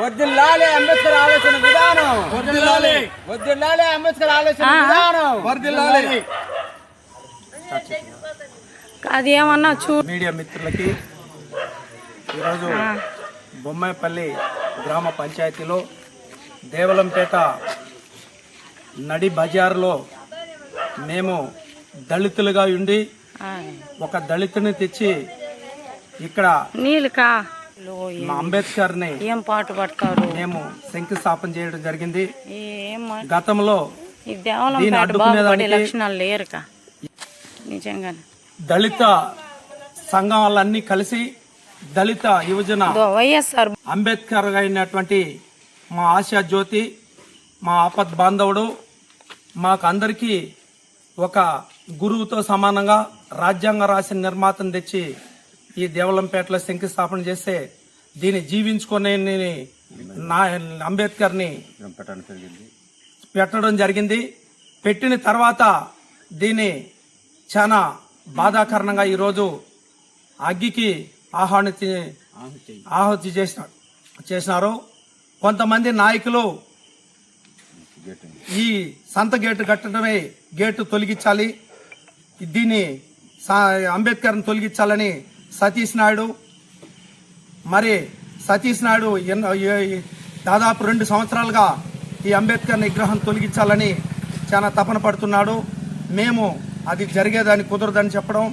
వర్దిల్లాలి అంబేద్కర్ ఆలోచన విధానం. వర్దిల్లాలి అంబేద్కర్ ఆలోచన విధానం. వర్దిల్లాలి అది ఏమన్నా చూ మీడియా మిత్రులకి ఈరోజు బొమ్మాయిపల్లి గ్రామ పంచాయతీలో దేవలంపేట నడి బజార్లో మేము దళితులుగా ఉండి ఒక దళితుని తెచ్చి ఇక్కడ నీళ్ళు కా మా అంబేద్కర్ని ఏం పాటు పడతారు? మేము శంకుస్థాపన చేయడం జరిగింది. గతంలో లక్షణాలు లేరుకా నిజంగానే. దళిత సంఘం వాళ్ళన్నీ కలిసి దళిత యువజన వైఎస్ఆర్ అంబేద్కర్ అయినటువంటి మా ఆశా జ్యోతి మా ఆపద్ బాంధవుడు మాకు అందరికీ ఒక గురువుతో సమానంగా రాజ్యాంగ రాసిన నిర్మాతను తెచ్చి ఈ దేవలంపేటలో శంకుస్థాపన చేస్తే దీన్ని జీవించుకునే నా అంబేద్కర్ని పెట్టడం జరిగింది. పెట్టిన తర్వాత దీన్ని చాలా బాధాకరణంగా ఈరోజు అగ్గికి ఆహ్వానించి ఆహుతి. చేసిన చేసినారు. కొంతమంది నాయకులు ఈ సంత గేటు కట్టడమే గేటు తొలగించాలి. దీన్ని అంబేద్కర్ని తొలగించాలని సతీష్ నాయుడు. మరి సతీష్ నాయుడు ఎన్నో దాదాపు రెండు సంవత్సరాలుగా ఈ అంబేద్కర్ విగ్రహం తొలగించాలని చాలా తపన పడుతున్నాడు. మేము అది జరిగేదాన్ని కుదరదని చెప్పడం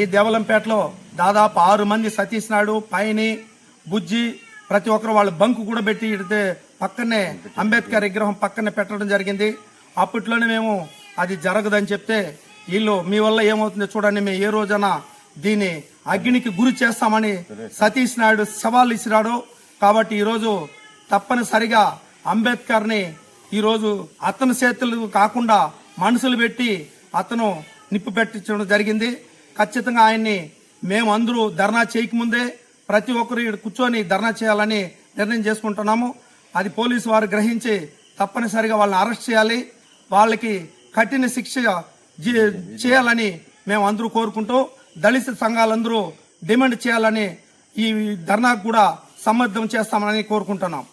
ఈ దేవలంపేటలో దాదాపు ఆరు మంది సతీష్ నాయుడు పైని బుజ్జి ప్రతి ఒక్కరు వాళ్ళు బంకు కూడా పెట్టి ఇడితే పక్కనే అంబేద్కర్ విగ్రహం పక్కనే పెట్టడం జరిగింది. అప్పట్లోనే మేము అది జరగదని చెప్తే వీళ్ళు మీ వల్ల ఏమవుతుందో చూడండి మేము ఏ రోజైనా దీన్ని అగ్నికి గురి చేస్తామని సతీష్ నాయుడు సవాల్ ఇచ్చినాడు కాబట్టి ఈరోజు తప్పనిసరిగా అంబేద్కర్ని ఈరోజు అతని చేతులు కాకుండా మనుషులు పెట్టి అతను నిప్పు పెట్టించడం జరిగింది. ఖచ్చితంగా ఆయన్ని మేము అందరూ ధర్నా చేయకముందే ప్రతి ఒక్కరు కూర్చొని ధర్నా చేయాలని నిర్ణయం చేసుకుంటున్నాము. అది పోలీసు వారు గ్రహించి తప్పనిసరిగా వాళ్ళని అరెస్ట్ చేయాలి. వాళ్ళకి కఠిన శిక్ష జీ- చేయాలని మేము అందరూ కోరుకుంటూ దళిత సంఘాలందరూ డిమాండ్ చేయాలని ఈ ధర్నాకు కూడా సమ్మద్ధం చేస్తామని కోరుకుంటున్నాం.